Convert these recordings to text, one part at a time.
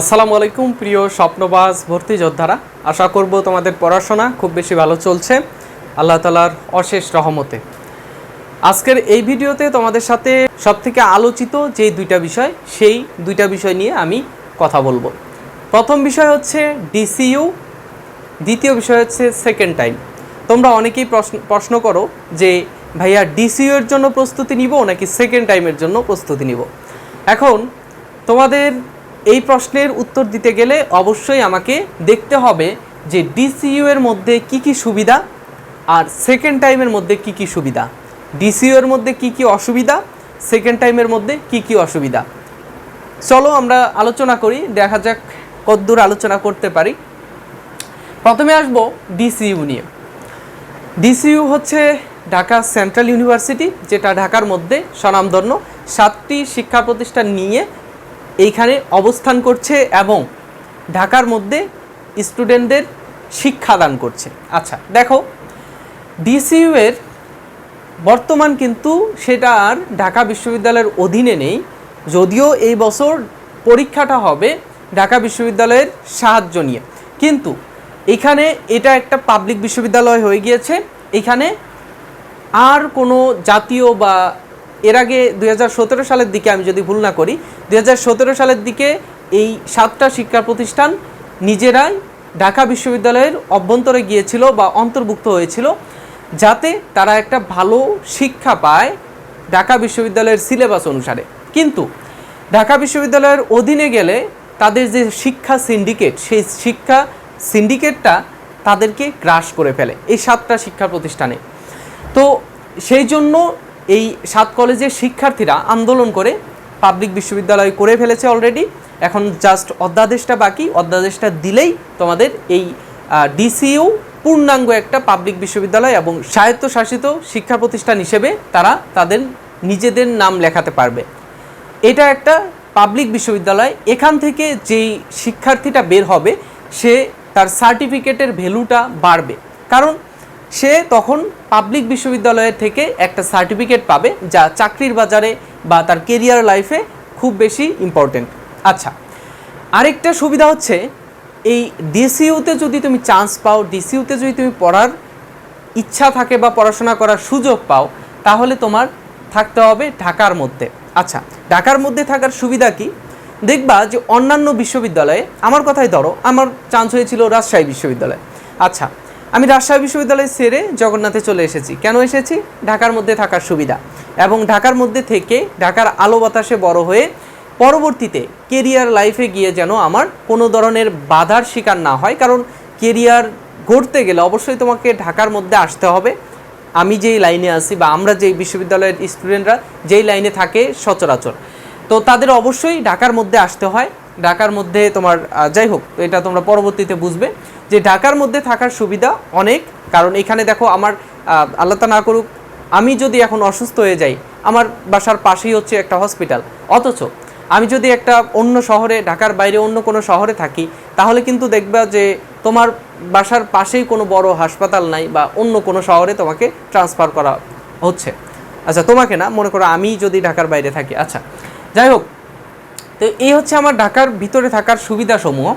আসসালামু আলাইকুম, প্রিয় স্বপ্নবাজ ভর্তি যোদ্ধারা। আশা করব তোমাদের পড়াশোনা খুব বেশি ভালো চলছে, আল্লাহ তালার অশেষ রহমতে। আজকের এই ভিডিওতে তোমাদের সাথে সবথেকে আলোচিত যে দুইটা বিষয়, সেই দুইটা বিষয় নিয়ে আমি কথা বলব। প্রথম বিষয় হচ্ছে ডিসিইউ, দ্বিতীয় বিষয় হচ্ছে সেকেন্ড টাইম। তোমরা অনেকেই প্রশ্ন প্রশ্ন করো যে, ভাইয়া, ডিসিইউ এর জন্য প্রস্তুতি নিব নাকি সেকেন্ড টাইমের জন্য প্রস্তুতি নিব? এখন তোমাদের এই প্রশ্নের উত্তর দিতে গেলে অবশ্যই আমাকে দেখতে হবে যে ডিসিইউ এর মধ্যে কি কি সুবিধা আর সেকেন্ড টাইমের মধ্যে কি কি সুবিধা। ডিসিইউ এর মধ্যে কি কি অসুবিধা সেকেন্ড টাইমের মধ্যে কি কি অসুবিধা। চলো আমরা আলোচনা করি, দেখা যাক কদ্দূর আলোচনা করতে পারি। প্রথমে আসব ডিসিইউ নিয়ে। ডিসিইউ হচ্ছে ঢাকা সেন্ট্রাল ইউনিভার্সিটি, যেটা ঢাকার মধ্যে স্বনামধন্য সাতটি শিক্ষা প্রতিষ্ঠান নিয়ে এইখানে অবস্থান করছে এবং ঢাকার মধ্যে স্টুডেন্টদের শিক্ষাদান করছে। আচ্ছা দেখো ডিসিইউ এর বর্তমান কিন্তু সেটা আর ঢাকা বিশ্ববিদ্যালয়ের অধীনে নেই, যদিও এই বছর পরীক্ষাটা হবে ঢাকা বিশ্ববিদ্যালয়ের সাহায্য নিয়ে। কিন্তু এখানে এটা একটা পাবলিক বিশ্ববিদ্যালয় হয়ে গিয়েছে, এখানে আর কোনো জাতীয় বা এর আগে দু হাজার সতেরো সালের দিকে আমি যদি ভুল না করি দু হাজার সতেরো সালের দিকে এই সাতটা শিক্ষা প্রতিষ্ঠান নিজেরাই ঢাকা বিশ্ববিদ্যালয়ের অভ্যন্তরে গিয়েছিল বা অন্তর্ভুক্ত হয়েছিল, যাতে তারা একটা ভালো শিক্ষা পায় ঢাকা বিশ্ববিদ্যালয়ের সিলেবাস অনুসারে। কিন্তু ঢাকা বিশ্ববিদ্যালয়ের অধীনে গেলে তাদের যে শিক্ষা সিন্ডিকেট, সেই শিক্ষা সিন্ডিকেটটা তাদেরকে গ্রাস করে ফেলে এই সাতটা শিক্ষা প্রতিষ্ঠানে। তো সেই জন্য এই সাত কলেজের শিক্ষার্থীরা আন্দোলন করে পাবলিক বিশ্ববিদ্যালয় করে ফেলেছে অলরেডি এখন জাস্ট অধ্যাদেশটা বাকি, অধ্যাদেশটা দিলেই তোমাদের এই ডিসিইউ পূর্ণাঙ্গ একটা পাবলিক বিশ্ববিদ্যালয় এবং স্বায়ত্তশাসিত শিক্ষা প্রতিষ্ঠান হিসেবে তারা তাদের নিজেদের নাম লেখাতে পারবে। এটা একটা পাবলিক বিশ্ববিদ্যালয়, এখান থেকে যেই শিক্ষার্থীটা বের হবে, সে তার সার্টিফিকেটের ভ্যালুটা বাড়বে। কারণ সে তখন পাবলিক বিশ্ববিদ্যালয়ের থেকে একটা সার্টিফিকেট পাবে যা চাকরির বাজারে বা তার কেরিয়ার লাইফে খুব বেশি ইম্পর্টেন্ট আচ্ছা আরেকটা সুবিধা হচ্ছে এই ডিসিউতে যদি তুমি চান্স পাও ডিসিউতে যদি তুমি পড়ার ইচ্ছা থাকে বা পড়াশোনা করার সুযোগ পাও, তাহলে তোমার থাকতে হবে ঢাকার মধ্যে। আচ্ছা ঢাকার মধ্যে থাকার সুবিধা কি? দেখবা যে অন্যান্য বিশ্ববিদ্যালয়ে, আমার কথাই ধরো, আমার চান্স হয়েছিল রাজশাহী বিশ্ববিদ্যালয়। আচ্ছা আমি রাজশাহী বিশ্ববিদ্যালয় সেরে জগন্নাথে চলে এসেছি। কেন এসেছি? ঢাকার মধ্যে থাকার সুবিধা। এবং ঢাকার মধ্যে থেকে ঢাকার আলো বাতাসে বড় হয়ে পরবর্তীতে কেরিয়ার লাইফে গিয়ে যেন আমার কোনো ধরনের বাধার শিকার না হয়। কারণ কেরিয়ার গড়তে গেলে অবশ্যই তোমাকে ঢাকার মধ্যে আসতে হবে। আমি যেই লাইনে আছি বা আমরা যেই বিশ্ববিদ্যালয়ের স্টুডেন্টরা যেই লাইনে থাকে সচরাচর। তো তাদের অবশ্যই ঢাকার মধ্যে আসতে হয়। ঢাকার মধ্যে তোমার যাই হোক, এটা তোমরা পরবর্তীতে বুঝবে। যে ঢাকার মধ্যে থাকার সুবিধা অনেক, কারণ এখানে দেখো আমার আল্লাহ না করুক, আমি যদি এখন অসুস্থ হয়ে যাই, আমার বাসার পাশেই হচ্ছে একটা হসপিটাল অথচ আমি যদি একটা অন্য শহরে, ঢাকার বাইরে অন্য কোনো শহরে থাকি, তাহলে কিন্তু দেখবা যে তোমার বাসার পাশেই কোনো বড় হাসপাতাল নাই বা অন্য কোনো শহরে তোমাকে ট্রান্সফার করা হচ্ছে। আচ্ছা তোমাকে না, মনে করো আমি যদি ঢাকার বাইরে থাকি। আচ্ছা যাই হোক, তো এই হচ্ছে আমার ঢাকার ভিতরে থাকার সুবিধাসমূহ।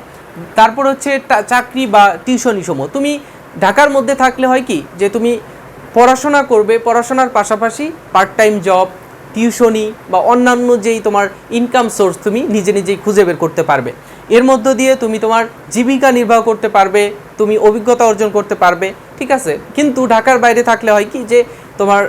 তারপর হচ্ছে চাকরি বা টিউশনি সমূহ। তুমি ঢাকার মধ্যে থাকলে হয় কি? যে তুমি পড়াশোনা করবে, পড়াশোনার পাশাপাশি পার্ট টাইম জব টিউশনি বা অন্যান্য যেই তোমার ইনকাম সোর্স তুমি নিজে নিজেই খুঁজে বের করতে পারবে। এর মধ্য দিয়ে তুমি তোমার জীবিকা নির্বাহ করতে পারবে, তুমি অভিজ্ঞতা অর্জন করতে পারবে, ঠিক আছে? কিন্তু ঢাকার বাইরে থাকলে হয় কি? যে তোমার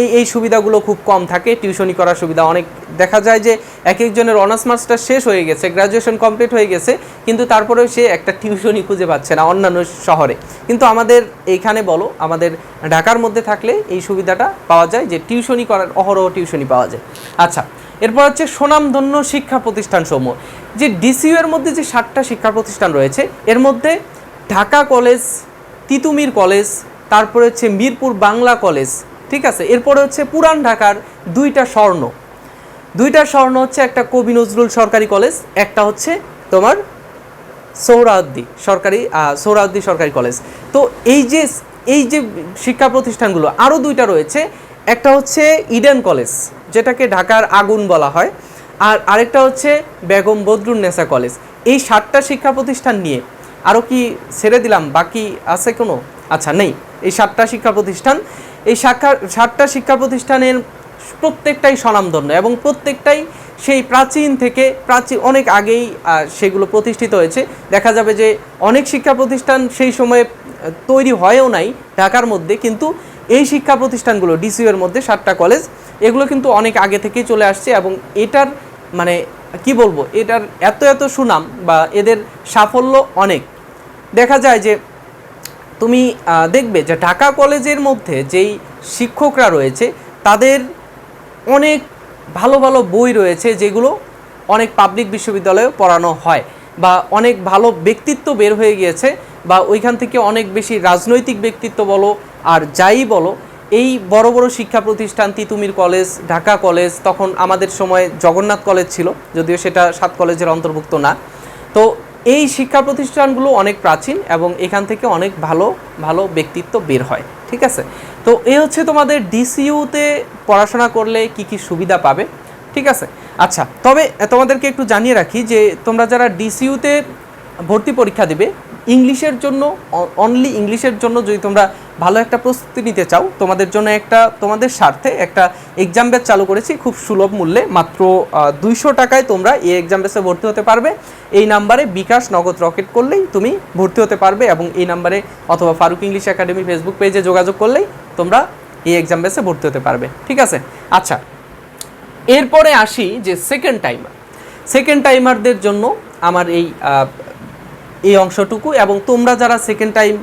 এই এই সুবিধাগুলো খুব কম থাকে, টিউশনি করার সুবিধা অনেক দেখা যায় যে এক একজনের অনার্স মাস্টার শেষ হয়ে গেছে, গ্রাজুয়েশন কমপ্লিট হয়ে গেছে, কিন্তু তারপরেও সে একটা টিউশনি খুঁজে পাচ্ছে না অন্যান্য শহরে। কিন্তু আমাদের এইখানে বলো, আমাদের ঢাকার মধ্যে থাকলে এই সুবিধাটা পাওয়া যায় যে টিউশনি করার, অহরহ টিউশনি পাওয়া যায়। আচ্ছা এরপর হচ্ছে সুনামধন্য শিক্ষা প্রতিষ্ঠান সমূহ। যে ডিসিউ এর মধ্যে যে সাতটা শিক্ষা প্রতিষ্ঠান রয়েছে, এর মধ্যে ঢাকা কলেজ, তিতুমির কলেজ তারপরে হচ্ছে মিরপুর বাংলা কলেজ, ঠিক আছে? এরপরে হচ্ছে পুরান ঢাকার দুইটা স্বর্ণ। দুইটা স্বর্ণ হচ্ছে একটা কবি নজরুল সরকারি কলেজ, একটা হচ্ছে তোমার সৌরাউদ্দি সরকারি সৌরাউদ্দি সরকারি কলেজ। তো এই যে এই যে শিক্ষা প্রতিষ্ঠানগুলো আরও দুইটা রয়েছে। একটা হচ্ছে ইডেন কলেজ, যেটাকে ঢাকার আগুন বলা হয়। আর আরেকটা হচ্ছে বেগম নেসা কলেজ। এই সাতটা শিক্ষা প্রতিষ্ঠান নিয়ে আরও কি ছেড়ে দিলাম? বাকি আছে কোনো? আচ্ছা নেই। এই সাতটা শিক্ষা প্রতিষ্ঠান, এই শাখা, সাতটা শিক্ষা প্রতিষ্ঠানের প্রত্যেকটাই স্বনামধন্য এবং প্রত্যেকটাই সেই প্রাচীন থেকে প্রাচীন, অনেক আগেই সেগুলো প্রতিষ্ঠিত হয়েছে। দেখা যাবে যে অনেক শিক্ষা প্রতিষ্ঠান সেই সময়ে তৈরি হয়েও নাই ঢাকার মধ্যে, কিন্তু এই শিক্ষা প্রতিষ্ঠানগুলো ডিসিউ এর মধ্যে সাতটা কলেজ, এগুলো কিন্তু অনেক আগে থেকেই চলে আসছে এবং এটার মানে কি বলব, এটার এত এত সুনাম বা এদের সাফল্য অনেক। দেখা যায় যে তুমি দেখবে যে ঢাকা কলেজের মধ্যে যেই শিক্ষকরা রয়েছে, তাদের অনেক ভালো ভালো বই রয়েছে যেগুলো অনেক পাবলিক বিশ্ববিদ্যালয়ে পড়ানো হয় বা অনেক ভালো ব্যক্তিত্ব বের হয়ে গিয়েছে বা ওইখান থেকে অনেক বেশি রাজনৈতিক ব্যক্তিত্ব বলো আর যাই বলো, এই বড় বড় শিক্ষা প্রতিষ্ঠান তিতুমির কলেজ, ঢাকা কলেজ, তখন আমাদের সময় জগন্নাথ কলেজ ছিল, যদিও সেটা সাত কলেজের অন্তর্ভুক্ত না। তো এই শিক্ষা প্রতিষ্ঠানগুলো অনেক প্রাচীন এবং এখান থেকে অনেক ভালো ভালো ব্যক্তিত্ব বের হয়, ঠিক আছে? তো এ হচ্ছে তোমাদের ডিসিউতে পড়াশোনা করলে কি কি সুবিধা পাবে, ঠিক আছে? আচ্ছা তবে তোমাদেরকে একটু জানিয়ে রাখি যে তোমরা যারা ডিসিউতে ভর্তি পরীক্ষা দিবে ইংলিশের জন্য অনলি ইংলিশের জন্য যদি তোমরা ভালো একটা প্রস্তুতি নিতে চাও, তোমাদের জন্য একটা, তোমাদের স্বার্থে একটা এক্সাম ব্যাচ চালু করেছি, খুব সুলভ মূল্যে, মাত্র দুইশো টাকায় তোমরা এই এক্সাম ব্যাচে ভর্তি হতে পারবে। এই নাম্বারে বিকাশ নগদ রকেট করলেই তুমি ভর্তি হতে পারবে এবং এই নাম্বারে অথবা ফারুক ইংলিশ একাডেমি ফেসবুক পেজে যোগাযোগ করলেই তোমরা এই এক্সাম ব্যাচে ভর্তি হতে পারবে। ঠিক আছে? আচ্ছা এরপরে আসি যে সেকেন্ড টাইমার সেকেন্ড টাইমারদের জন্য আমার এই এই অংশটুকু এবং তোমরা যারা সেকেন্ড টাইম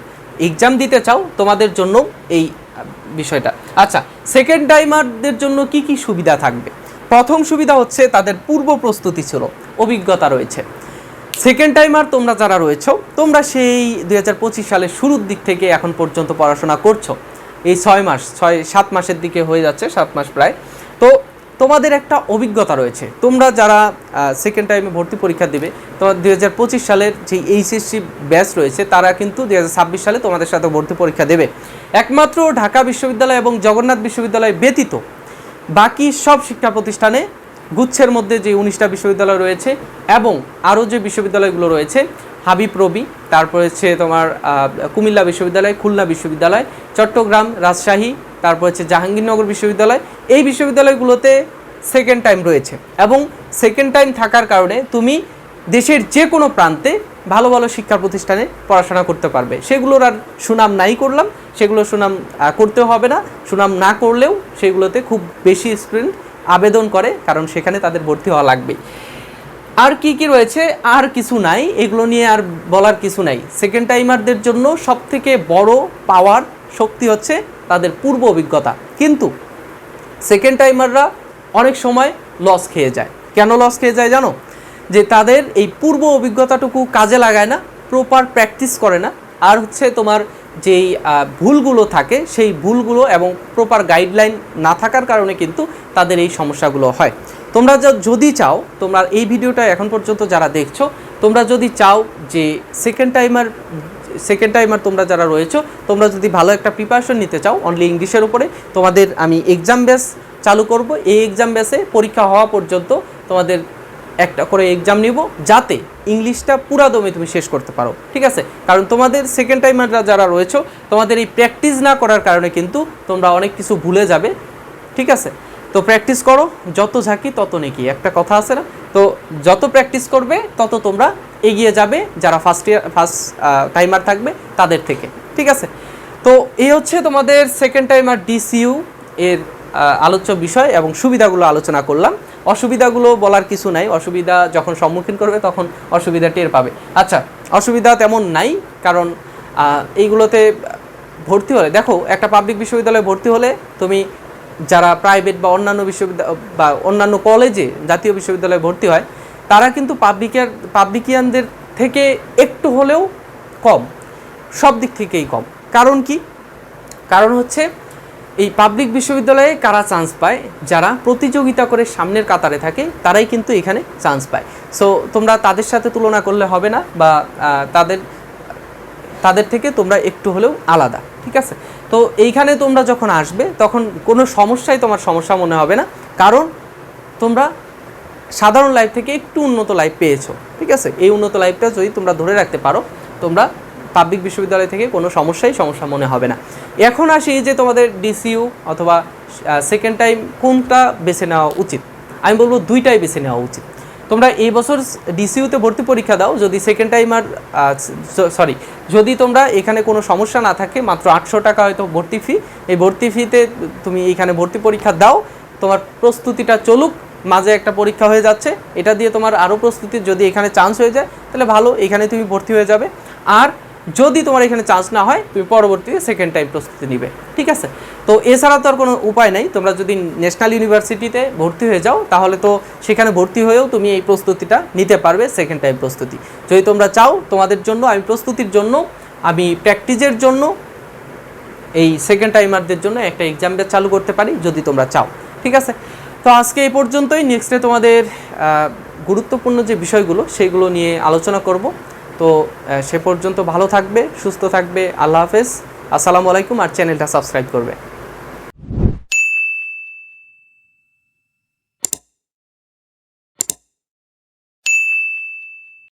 এক্সাম দিতে চাও, তোমাদের জন্য এই বিষয়টা। আচ্ছা সেকেন্ড টাইমারদের জন্য কি কি সুবিধা থাকবে? প্রথম সুবিধা হচ্ছে তাদের পূর্ব প্রস্তুতি ছিল, অভিজ্ঞতা রয়েছে। সেকেন্ড টাইমার তোমরা যারা রয়েছো, তোমরা সেই দু হাজার পঁচিশ সালের শুরুর দিক থেকে এখন পর্যন্ত পড়াশোনা করছ। এই ছয় মাস, ছয়, সাত মাসের দিকে হয়ে যাচ্ছে, সাত মাস প্রায়। তো তোমাদের একটা অভিজ্ঞতা রয়েছে। তোমরা যারা সেকেন্ড টাইমে ভর্তি পরীক্ষা দেবে, তোমার দুই হাজার পঁচিশ সালের যে এইচএসসি ব্যাচ রয়েছে, তারা কিন্তু দু হাজার ছাব্বিশ সালে তোমাদের সাথে ভর্তি পরীক্ষা দেবে। একমাত্র ঢাকা বিশ্ববিদ্যালয় এবং জগন্নাথ বিশ্ববিদ্যালয় ব্যতীত বাকি সব শিক্ষা প্রতিষ্ঠানে গুচ্ছের মধ্যে যে উনিশটা বিশ্ববিদ্যালয় রয়েছে এবং আরও যে বিশ্ববিদ্যালয়গুলো রয়েছে, হাবিব রবি, তারপর হচ্ছে তোমার কুমিল্লা বিশ্ববিদ্যালয়, খুলনা বিশ্ববিদ্যালয়, চট্টগ্রাম, রাজশাহী তারপর হচ্ছে জাহাঙ্গীরনগর বিশ্ববিদ্যালয়। এই বিশ্ববিদ্যালয়গুলোতে সেকেন্ড টাইম রয়েছে এবং সেকেন্ড টাইম থাকার কারণে তুমি দেশের যে কোনো প্রান্তে ভালো ভালো শিক্ষা প্রতিষ্ঠানে পড়াশোনা করতে পারবে। সেগুলোর আর সুনাম নাই করলাম, সেগুলো সুনাম করতে হবে না। সুনাম না করলেও সেগুলোতে খুব বেশি স্টুডেন্ট আবেদন করে, কারণ সেখানে তাদের ভর্তি হওয়া লাগবে আর কি কি রয়েছে? আর কিছু নাই। এগুলো নিয়ে আর বলার কিছু নাই। সেকেন্ড টাইমারদের জন্য সব থেকে বড় পাওয়ার শক্তি হচ্ছে তাদের পূর্ব অভিজ্ঞতা। কিন্তু সেকেন্ড টাইমাররা অনেক সময় লস খেয়ে যায়। কেন লস খেয়ে যায় জানো? যে তাদের এই পূর্ব অভিজ্ঞতাটুকু কাজে লাগায় না প্রপার প্র্যাকটিস করে না। আর হচ্ছে তোমার যেই ভুলগুলো থাকে, সেই ভুলগুলো এবং প্রপার গাইডলাইন না থাকার কারণে কিন্তু তাদের এই সমস্যাগুলো হয়। তোমরা যদি চাও, তোমরা এই ভিডিওটা এখন পর্যন্ত যারা দেখছ, তোমরা যদি চাও যে সেকেন্ড টাইমার সেকেন্ড টাইমার তোমরা যারা রয়েছো, তোমরা যদি ভালো একটা প্রিপারেশন নিতে চাও অনলি ইংলিশের উপরে, তোমাদের আমি এক্সাম বেস চালু করব। এই এক্সাম বেসে পরীক্ষা হওয়া পর্যন্ত তোমাদের একটা করে এক্সাম নিব, যাতে ইংলিশটা পুরা দমে তুমি শেষ করতে পারো। ঠিক আছে? কারণ তোমাদের সেকেন্ড টাইমাররা যারা রয়েছো, তোমাদের এই প্র্যাকটিস না করার কারণে কিন্তু তোমরা অনেক কিছু ভুলে যাবে। ঠিক আছে? তো প্র্যাকটিস করো, যত ঝাঁকি তত নেকি। একটা কথা আছে না? তো যত প্র্যাকটিস করবে, তত তোমরা এগিয়ে যাবে, যারা ফার্স্ট ইয়ার ফার্স্ট টাইমার থাকবে, তাদের থেকে, ঠিক আছে? তো এই হচ্ছে তোমাদের সেকেন্ড টাইমার ডিসিইউ এর আলোচ্য বিষয় এবং সুবিধাগুলো আলোচনা করলাম। অসুবিধাগুলো বলার কিছু নাই, অসুবিধা যখন সম্মুখীন করবে তখন অসুবিধা টের পাবে। আচ্ছা অসুবিধা তেমন নাই, কারণ এইগুলোতে ভর্তি হলে, দেখো, একটা পাবলিক বিশ্ববিদ্যালয়ে ভর্তি হলে তুমি যারা প্রাইভেট বা অন্যান্য বিশ্ববিদ্যালয় বা অন্যান্য কলেজে জাতীয় বিশ্ববিদ্যালয়ে ভর্তি হয় তারা কিন্তু পাবলিকের পাবলিকিয়ানদের থেকে একটু হলেও কম, সব দিক থেকেই কম। কারণ কি? কারণ হচ্ছে এই পাবলিক বিশ্ববিদ্যালয়ে কারা চান্স পায়? যারা প্রতিযোগিতা করে সামনের কাতারে থাকে, তারাই কিন্তু এখানে চান্স পায়। সো তোমরা তাদের সাথে তুলনা করলে হবে না বা তাদের তাদের থেকে তোমরা একটু হলেও আলাদা, ঠিক আছে? তো এইখানে তোমরা যখন আসবে, তখন কোনো সমস্যাই তোমার সমস্যা মনে হবে না। কারণ তোমরা সাধারণ লাইফ থেকে একটু উন্নত লাইফ পেয়েছ, ঠিক আছে? এই উন্নত লাইফটা যদি তোমরা ধরে রাখতে পারো, তোমরা পাবলিক বিশ্ববিদ্যালয় থেকে কোনো সমস্যাই সমস্যা মনে হবে না। এখন আসি যে তোমাদের ডিসিইউ অথবা সেকেন্ড টাইম কোনটা বেছে নেওয়া উচিত? আমি বলব দুইটাই বেছে নেওয়া উচিত। তোমরা এই বছর ডিসিইউতে ভর্তি পরীক্ষা দাও, যদি সেকেন্ড টাইম আর সরি যদি তোমরা এখানে কোনো সমস্যা না থাকে, মাত্র আটশো টাকা হয়তো ভর্তি ফি এই ভর্তি ফিতে তুমি এখানে ভর্তি পরীক্ষা দাও, তোমার প্রস্তুতিটা চলুক মাঝে একটা পরীক্ষা হয়ে যাচ্ছে, এটা দিয়ে তোমার আরও প্রস্তুতির যদি এখানে চান্স হয়ে যায়, তাহলে ভালো, এখানে তুমি ভর্তি হয়ে যাবে। আর যদি তোমার এখানে চান্স না হয়, তুমি পরবর্তীতে সেকেন্ড টাইম প্রস্তুতি নিবে, ঠিক আছে? তো এছাড়া তো আর কোনো উপায় নেই, তোমরা যদি ন্যাশনাল ইউনিভার্সিটিতে ভর্তি হয়ে যাও, তাহলে তো সেখানে ভর্তি হয়েও তুমি এই প্রস্তুতিটা নিতে পারবে সেকেন্ড টাইম প্রস্তুতি। যদি তোমরা চাও, তোমাদের জন্য, আমি প্রস্তুতির জন্য, আমি প্র্যাকটিসের জন্য, এই সেকেন্ড টাইমারদের জন্য একটা এক্সামটা চালু করতে পারি, যদি তোমরা চাও, ঠিক আছে? তো আজকে এই পর্যন্তই। নেক্সটে তোমাদের গুরুত্বপূর্ণ যে বিষয়গুলো, সেগুলো নিয়ে আলোচনা করব। তো সে পর্যন্ত ভালো থাকবে, সুস্থ থাকবে। আল্লাহ হাফেজ। আসসালামু আলাইকুম। আর চ্যানেলটা সাবস্ক্রাইব করবে।